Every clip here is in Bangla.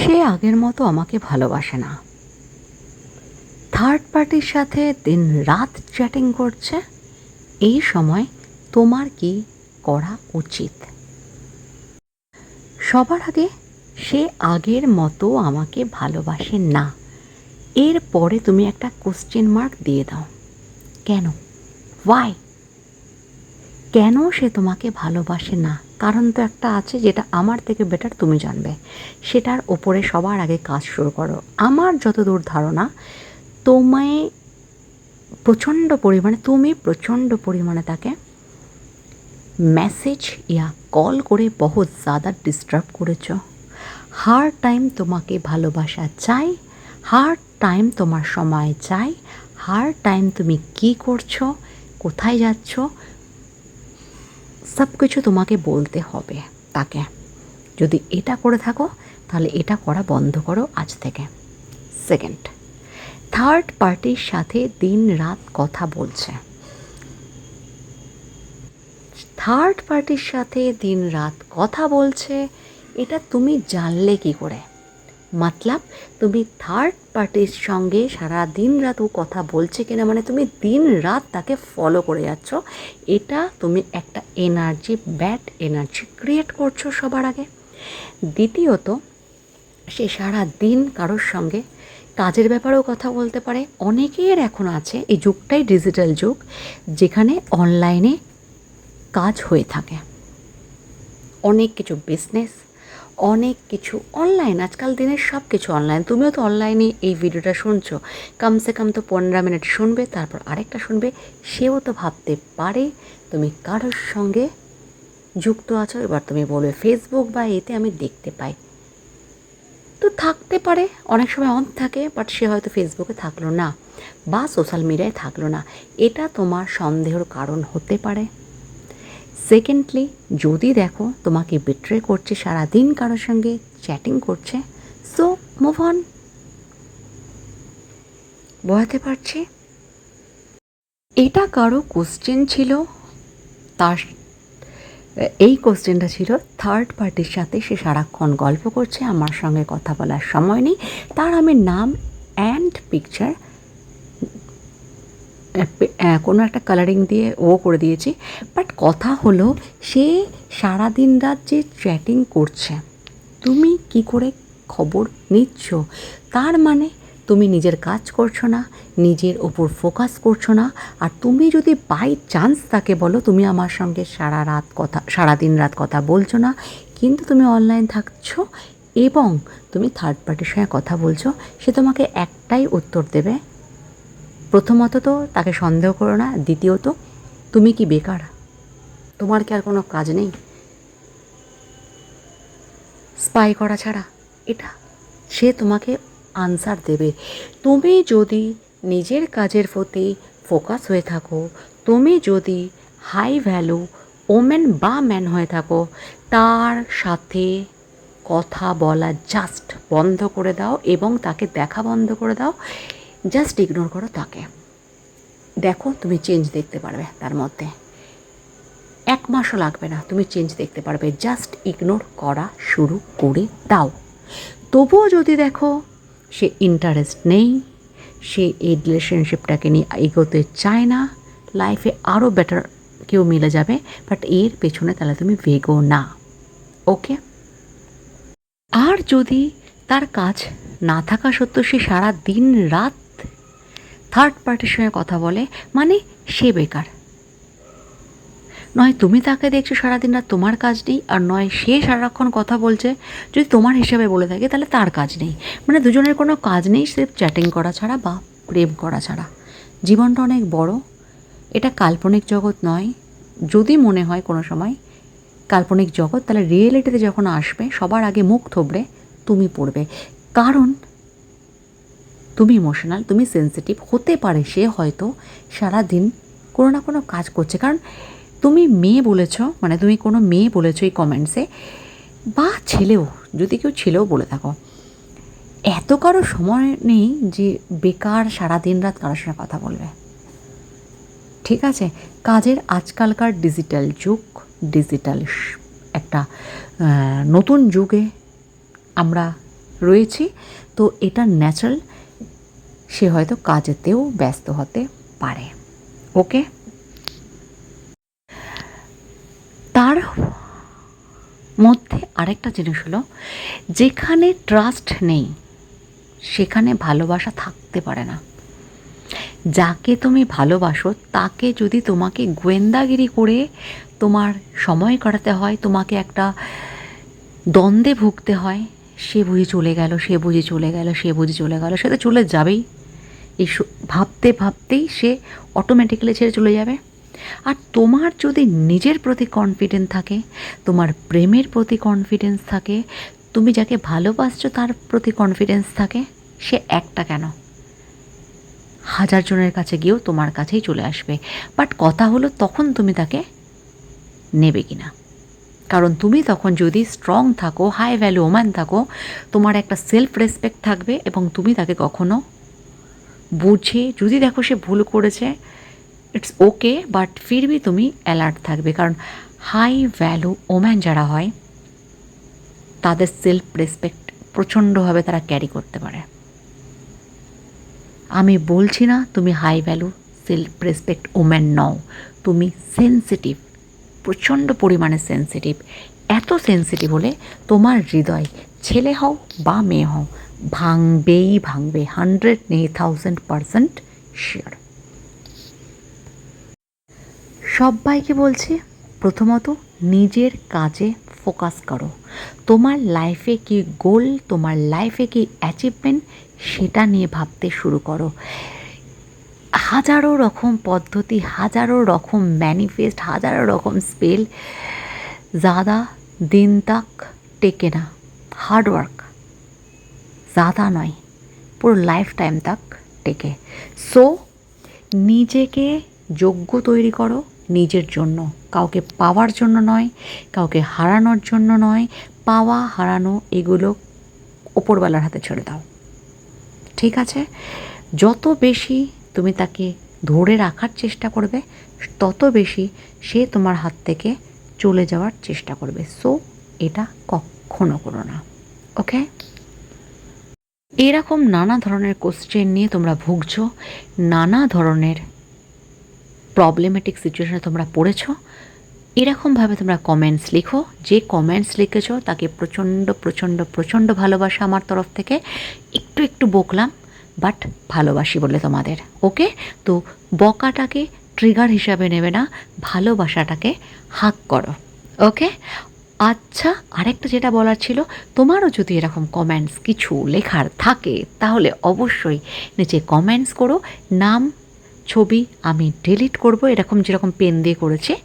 সে আগের মতো আমাকে ভালোবাসে না। থার্ড পার্টির সাথে দিন রাত চ্যাটিং করছে। এই সময় তোমার কি করা উচিত? সবার আগে সে আগের মতো আমাকে ভালোবাসে না। এরপরে তুমি একটা কোশ্চেন মার্ক দিয়ে দাও। কেন? ওয়াই কেন সে তোমাকে ভালোবাসে না? কারণ তো একটা আছে যেটা আমার থেকে বেটার তুমি জানবে। সেটার ওপরে সবার আগে কাজ শুরু করো। আমার যতদূর ধারণা, তোমায় প্রচণ্ড পরিমাণে, তুমি প্রচণ্ড পরিমাণে তাকে মেসেজ ইয়া কল করে বহু জাদা ডিস্টার্ব করেছ। হার টাইম তোমাকে ভালোবাসা চাই হার টাইম তোমার সময় চাই হার টাইম তুমি কি করছ, কোথায় যাচ্ছ সব কিছু তোমাকে বলতে হবে তাকে। যদি এটা করে থাকো, তাহলে এটা করা বন্ধ করো আজ থেকে। সেকেন্ড থার্ড পার্টির সাথে দিন রাত কথা বলছে। থার্ড পার্টির সাথে দিন রাত কথা বলছে, এটা তুমি জানলে কি করে? মতলব তুমি থার্ড পার্টির সঙ্গে সারা দিন রাত ও কথা বলছে কিনা মানে তুমি দিন রাত তাকে ফলো করে যাচ্ছ, এটা তুমি একটা এনার্জি ব্যাড এনার্জি ক্রিয়েট করছ সবার আগে। দ্বিতীয়ত, সে সারা দিন কারোর সঙ্গে কাজের ব্যাপারেও কথা বলতে পারে। অনেকের এখন আছে এই যুগটাই ডিজিটাল যুগ, যেখানে অনলাইনে কাজ হয়ে থাকে। অনেক কিছু বিজনেস অনেক কিছু অনলাইন আজকাল দিনের সব কিছু অনলাইন তুমিও তো অনলাইনে এই ভিডিওটা শুনছো। কমসে কম তো পনেরো মিনিট শুনবে, তারপর আরেকটা শুনবে। সেও তো ভাবতে পারে তুমি কারোর সঙ্গে যুক্ত আছো, এবার তুমি বলবে ফেসবুক বা এতে আমি দেখতে পাই। তো থাকতে পারে, অনেক সময় অন থাকে বাট সে হয়তো ফেসবুকে থাকল না বা সোশ্যাল মিডিয়ায় থাকল না। এটা তোমার সন্দেহের কারণ হতে পারে। সেকেন্ডলি যদি দেখো তোমাকে বিট্রে করছে সারাদিন কারোর সঙ্গে চ্যাটিং করছে সো মুভ অন বোঝাতে পারছি? এটা কারও কোশ্চেন ছিল, তার, এই কোশ্চেনটা ছিল থার্ড পার্টির সাথে সে সারাক্ষণ গল্প করছে, আমার সঙ্গে কথা বলার সময় নেই, তার আমি নাম অ্যান্ড পিকচার কোনো একটা কালারিং দিয়ে ও করে দিয়েছি। বাট কথা হলো, সে সারাদিন রাত যে চ্যাটিং করছে, তুমি কি করে খবর নিচ্ছ? তার মানে তুমি নিজের কাজ করছ না, নিজের ওপর ফোকাস করছ না। আর তুমি যদি বাই চান্স তাকে বলো, তুমি আমার সঙ্গে সারা রাত কথা সারা দিন রাত কথা বলছো না, কিন্তু তুমি অনলাইন থাকছো এবং তুমি থার্ড পার্টির সঙ্গে কথা বলছো, সে তোমাকে একটাই উত্তর দেবে প্রথমত তো তাকে সন্দেহ করো না, দ্বিতীয়ত তুমি কি বেকার? তোমার কি আর কোনো কাজ নেই? স্পাই করা ছাড়া এটা সে তোমাকে আনসার দেবে। তুমি যদি নিজের কাজের প্রতি ফোকাস হয়ে থাকো, তুমি যদি হাই ভ্যালু ওমেন বা ম্যান হয়ে থাকো, তার সাথে কথা বলা জাস্ট বন্ধ করে দাও এবং তাকে দেখা বন্ধ করে দাও। জাস্ট ইগনোর করো তাকে। দেখো, তুমি চেঞ্জ দেখতে পারবে তার মধ্যে। এক মাসও লাগবে না, তুমি চেঞ্জ দেখতে পারবে। জাস্ট ইগনোর করা শুরু করে দাও। তবুও যদি দেখো, সে ইন্টারেস্ট নেই, সে এই রিলেশনশিপটাকে নিয়ে এগোতে চায় না লাইফে আরও বেটার কেউ মিলে যাবে বাট এর পেছনে তাহলে তুমি ভেগো না। ওকে আর যদি তার কাজ না থাকা সত্ত্বেও সে সারা দিন রাত থার্ড পার্টির সঙ্গে কথা বলে মানে সে বেকার। নয়, তুমি তাকে দেখছ সারাদিন রাত তোমার কাজ নেই, আর নয়, সে সারাক্ষণ কথা বলছে, যদি তোমার হিসাবে বলে থাকে তাহলে তার কাজ নেই। মানে দুজনের কোনো কাজ নেই, সির্ফ চ্যাটিং করা ছাড়া বা প্রেম করা ছাড়া। জীবনটা অনেক বড়, এটা কাল্পনিক জগৎ নয়। যদি মনে হয় কোনো সময় কাল্পনিক জগৎ, তাহলে রিয়েলিটিতে যখন আসবে, সবার আগে মুখ থবড়ে তুমি পড়বে। কারণ তুমি ইমোশনাল তুমি সেন্সিটিভ হতে পারে, সে হয়তো সারা দিন কোনো না কোনো কাজ করছে। কারণ তুমি মেয়ে বলেছ মানে তুমি কোনো মেয়ে বলেছ এই কমেন্টসে বা ছেলেও, যদি কেউ ছেলেও বলে থাকো, এত কারও সময় নেই যে বেকার সারা দিন রাত কারোর সঙ্গে কথা বলবে। ঠিক আছে? কাজের আজকালকার ডিজিটাল যুগ ডিজিটাল একটা নতুন যুগে আমরা রয়েছি, তো এটা ন্যাচারাল সে হয়তো কাজেতেও ব্যস্ত হতে পারে। ওকে? তার মধ্যে আরেকটা জিনিস হলো, যেখানে ট্রাস্ট নেই, সেখানে ভালোবাসা থাকতে পারে না। যাকে তুমি ভালোবাসো, তাকে যদি তোমাকে গোয়েন্দাগিরি করে তোমার সময় কাটাতে হয়, তোমাকে একটা দ্বন্দ্বে ভুগতে হয়, সে বুঝি চলে গেল, সে বুঝি চলে গেল, সে বুঝি চলে গেল, সে তো চলে যাবেই। এই ভাবতে ভাবতেই সে অটোমেটিক্যালি ছেড়ে চলে যাবে। আর তোমার যদি নিজের প্রতি কনফিডেন্স থাকে, তোমার প্রেমের প্রতি কনফিডেন্স থাকে, তুমি যাকে ভালোবাসছো তার প্রতি কনফিডেন্স থাকে, সে একটা কেন? হাজার জনের কাছে গিয়েও তোমার কাছেই চলে আসবে। বাট কথা হলো তখন তুমি তাকে নেবে কি না কারণ তুমি তখন যদি স্ট্রং থাকো হাই ভ্যালু ওম্যান থাকো, তোমার একটা সেলফ রেসপেক্ট থাকবে এবং তুমি তাকে কখনো বুঝে, যদি দেখো সে ভুল করেছে ইটস ওকে বাট ফিরবি তুমি অ্যালার্ট থাকবে। কারণ হাই ভ্যালু ওম্যান যারা হয়, তাদের সেলফ রেসপেক্ট প্রচণ্ডভাবে তারা ক্যারি করতে পারে। আমি বলছি না তুমি high value self respect woman নও। তুমি সেন্সিটিভ প্রচণ্ড পরিমাণে সেন্সিটিভ এত সেন্সিটিভ হলে তোমার হৃদয় ছেলে হও বা মেয়ে হও, ভাঙবেই ভাঙবে হান্ড্রেড নেই থাউজেন্ড পারসেন্ট শিওর সবাইকে বলছে, প্রথমত নিজের কাজে ফোকাস করো। তোমার লাইফে কি গোল তোমার লাইফে কি অ্যাচিভমেন্ট সেটা নিয়ে ভাবতে শুরু করো। হাজারো রকম পদ্ধতি, হাজারো রকম ম্যানিফেস্ট হাজারো রকম স্পেল জাদা দিন তাক টেকে না। হার্ডওয়ার্ক যাদা নয় পুরো লাইফ টাইম তাক টেকে সো নিজেকে যোগ্য তৈরি করো নিজের জন্য কাউকে পাওয়ার জন্য নয় কাউকে হারানোর জন্য নয় পাওয়া হারানো এগুলো ওপরবেলার হাতে ছেড়ে দাও ঠিক আছে যত বেশি তুমি তাকে ধরে রাখার চেষ্টা করবে তত বেশি সে তোমার হাত থেকে চলে যাওয়ার চেষ্টা করবে সো এটা কখনো করো না ওকে এরকম নানা ধরনের কোশ্চেন নিয়ে তোমরা ভুগছো, নানা ধরনের প্রবলেমেটিক সিচুয়েশনে তোমরা পড়েছো এরকমভাবে তোমরা কমেন্টস লিখো। যে কমেন্টস লিখেছো, তাকে প্রচণ্ড প্রচণ্ড প্রচণ্ড ভালোবাসা আমার তরফ থেকে। একটু একটু বকলাম বাট ভালোবাসি বলে তোমাদের। ওকে তো বকাটাকে ট্রিগার হিসাবে নেবে না, ভালোবাসাটাকে হাক করো। ওকে আচ্ছা আরেকটা যেটা বলার ছিল, তোমারও যদি এরকম কমেন্টস কিছু লেখার থাকে, তাহলে অবশ্যই নিচে কমেন্টস করো। নাম, ছবি আমি ডিলিট করব, এরকম যেরকম পেন দিয়ে করেছে।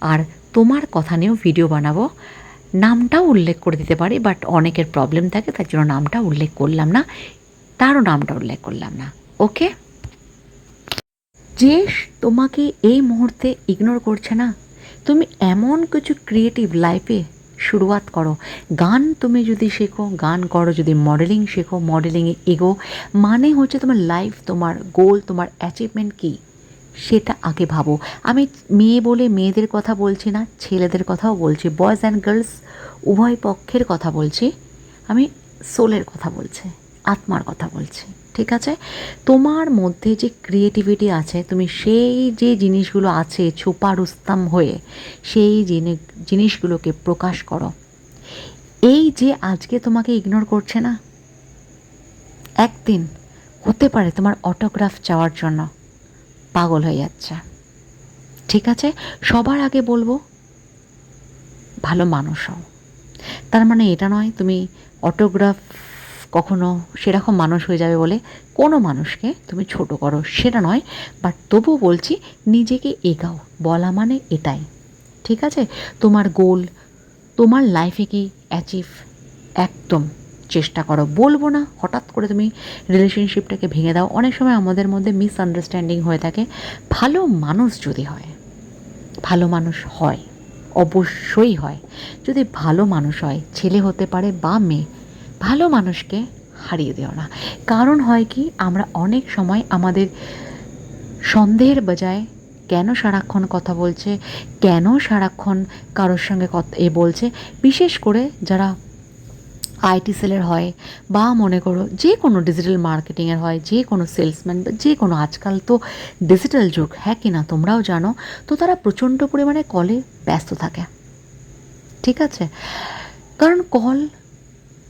আর তোমার কথা নিয়েও ভিডিও বানাবো। নামটাও উল্লেখ করে দিতে পারি বাট অনেকের প্রবলেম থাকে, তার জন্য নামটা উল্লেখ করলাম না। তারও নামটা উল্লেখ করলাম না। ওকে? যে তোমাকে এই মুহূর্তে ইগনোর করছে না? তুমি এমন কিছু ক্রিয়েটিভ লাইফে শুরুয়াত করো। গান তুমি যদি শেখো, গান করো, যদি মডেলিং শেখো মডেলিংয়ে এগো মানে হচ্ছে তোমার লাইফ তোমার গোল তোমার অ্যাচিভমেন্ট কী? সেটা আগে ভাবো। আমি মেয়ে বলে মেয়েদের কথা বলছি না, ছেলেদের কথাও বলছি। বয়েজ অ্যান্ড গার্লস উভয় পক্ষের কথা বলছি। আমি সোলের কথা বলছি, আত্মার কথা বলছি। ঠিক আছে? তোমার মধ্যে যে ক্রিয়েটিভিটি আছে, তুমি সেই যে জিনিসগুলো আছে ছোপা রুস্তাম হয়ে, সেই জিনিসগুলোকে প্রকাশ করো। এই যে আজকে তোমাকে ইগনোর করছে না? একদিন হতে পারে তোমার অটোগ্রাফ চাওয়ার জন্য পাগল হয়ে যাচ্ছে। ঠিক আছে? সবার আগে বলব, ভালো মানুষ হও। তার মানে এটা নয়, তুমি অটোগ্রাফ কখনো সেরকম মানুষ হয়ে যাবে বলে কোনো মানুষকে তুমি ছোট করো সেটা নয় বাট তবুও বলছি নিজেকে এগাও। বলা মানে এটাই। ঠিক আছে? তোমার গোল তোমার লাইফে কি অ্যাচিভ একদম চেষ্টা করো। বলব না, হঠাৎ করে তুমি রিলেশনশিপটাকে ভেঙে দাও। অনেক সময় আমাদের মধ্যে মিসআন্ডারস্ট্যান্ডিং হয়ে থাকে। ভালো মানুষ যদি হয়, ভালো মানুষ হয়, অবশ্যই হয়। যদি ভালো মানুষ হয়, ছেলে হতে পারে বা মেয়ে ভালো মানুষকে হারিয়ে দিও না। কারণ হয় কি, আমরা অনেক সময় আমাদের সন্দেহের বজায় কেন সারাক্ষণ কথা বলছে, কেন সারাক্ষণ কারোর সঙ্গে কথা, এ বলছে, বিশেষ করে যারা আইটি সেলের হয় বা মনে করো যে কোনো ডিজিটাল মার্কেটিংয়ের হয়, যে কোনো সেলসম্যান বা যে কোনো আজকাল তো ডিজিটাল যুগ হ্যাঁ কি না, তোমরাও জানো, তো তারা প্রচণ্ড পরিমাণে কলে ব্যস্ত থাকে। ঠিক আছে? কারণ কল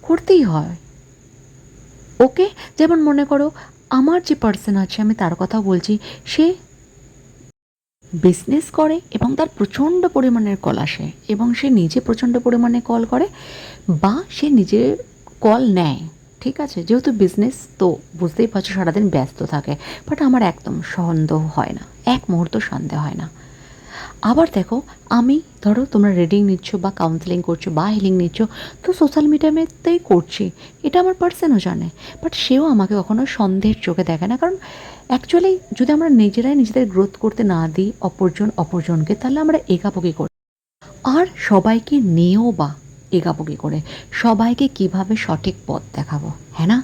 করতেই হয়। ওকে যেমন মনে করো, আমার যে পার্সন আছে, আমি তার কথা বলছি, সে বিজনেস করে এবং তার প্রচণ্ড পরিমাণের কল আসে এবং সে নিজে প্রচণ্ড পরিমাণে কল করে বা সে নিজে কল নেয়, ঠিক আছে? যেহেতু বিজনেস তো বুঝতেই পারছ সারাদিন ব্যস্ত থাকে বাট আমার একদম সন্দেহ হয় না, এক মুহূর্ত সন্দেহ হয় না। আবার দেখো, আমি ধরো তোমরা রিডিং নিচ্ছ বা কাউন্সেলিং করছ বা হিলিং নিচ্ছ, তো সোশ্যাল মিডিয়াতেই করছি। এটা আমার পার্সনও জানে বাট সেও আমাকে কখনো সন্দেহের চোখে দেখে না। কারণ অ্যাকচুয়ালি যদি আমরা নিজেরাই নিজেদের গ্রোথ করতে না দিই, অপরজন অপরজনকে, তাহলে আমরা এগাবো কী করে। আর সবাইকে নিয়েও বা এগাবো করে, সবাইকে কীভাবে সঠিক পথ দেখাবো হ্যাঁ না?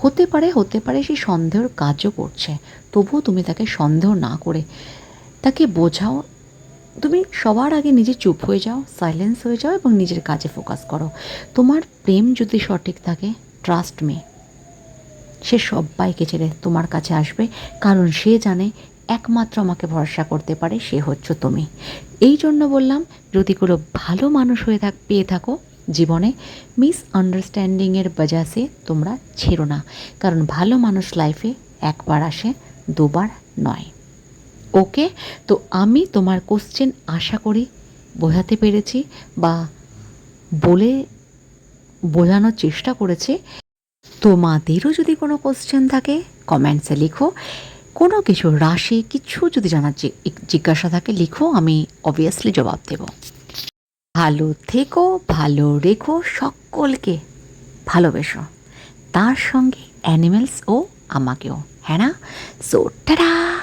হতে পারে হতে পারে সে সন্দেহর কাজও করছে, তবুও তুমি তাকে সন্দেহ না করে তাকে বোঝাও তুমি সবার আগে নিজে চুপ হয়ে যাও সাইলেন্স হয়ে যাও এবং নিজের কাজে ফোকাস করো। তোমার প্রেম যদি সঠিক থাকে ট্রাস্ট মে সে সবাইকে ছেড়ে তোমার কাছে আসবে, কারণ সে জানে একমাত্র আমাকে ভরসা করতে পারে, সে হচ্ছে তুমি। এই জন্য বললাম, যদি কোনো ভালো মানুষ হয়ে থাক, পেয়ে থাকো জীবনে মিস আন্ডারস্ট্যান্ডিংয়ের বাজাসে তোমরা ছেড়ো না। কারণ ভালো মানুষ লাইফে একবার আসে, দুবার নয়। ওকে? তো আমি তোমার কোশ্চেন আশা করি বোঝাতে পেরেছি বা বলে বোঝানোর চেষ্টা করেছি। তোমাদেরও যদি কোনো কোশ্চেন থাকে কমেন্টসে লিখো। কোনো কিছু রাশি, কিছু যদি জানার জিজ্ঞাসা থাকে, লিখো, আমি অবভিয়াসলি জবাব দেব। ভালো থেকো, ভালো রেখো, সকলকে ভালোবেসো। তার সঙ্গে অ্যানিমেলস ও আমাকেও হ্যাঁ না? So tata